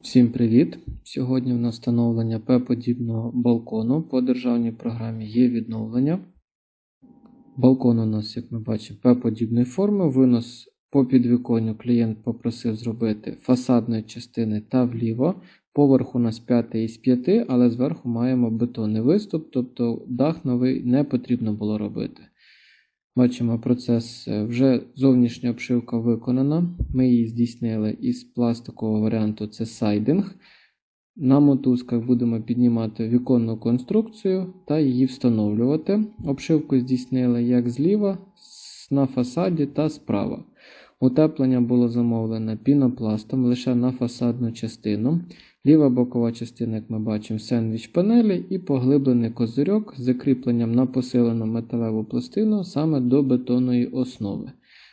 Всім привіт! Сьогодні в нас встановлення П-подібного балкону. По державній програмі є відновлення. Балкон у нас, як ми бачимо, П-подібної форми. Винос по підвіконню клієнт попросив зробити фасадної частини та вліво. Поверх у нас 5 із 5, але зверху маємо бетонний виступ, тобто дах новий не потрібно було робити. Бачимо процес, е, вже зовнішня обшивка виконана. Ми її здійснили із пластикового варіанту це сайдинг. На мотузках будемо піднімати віконну конструкцію та її встановлювати. Обшивку здійснили як зліва, на фасаді та справа. Утеплення було замовлене пінопластом лише на фасадну частину. Ліва бокова частина, як ми бачимо, сендвіч панелі і поглиблений козирьок з закріпленням на посилену металеву пластину саме до бетонної основи.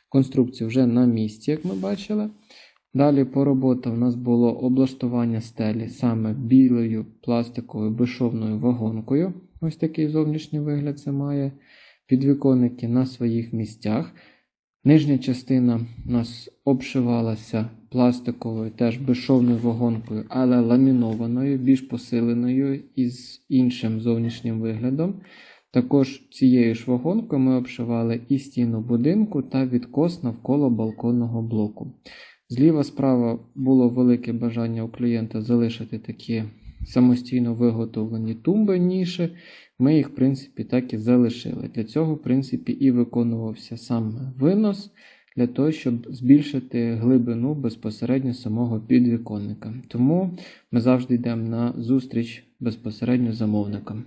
Конструкція вже на місці, як ми бачили. Далі по роботах у нас було облаштування стелі саме білою пластиковою безшовною вагонкою. Ось такий зовнішній вигляд це має. Підвіконники на своїх місцях. Нижня частина у нас обшивалася пластиковою, теж безшовною вагонкою, але ламінованою, більш посиленою із іншим зовнішнім виглядом. Також цією ж вагонкою ми обшивали і стіну будинку та відкос навколо балконного блоку. Зліва справа було велике бажання у клієнта залишити такі самостійно виготовлені тумби, ніші. Ми їх, в принципі, так і залишили. Для цього, в принципі, і виконувався сам винос, для того, щоб збільшити глибину безпосередньо самого підвіконника. Тому ми завжди йдемо на зустріч безпосередньо замовникам.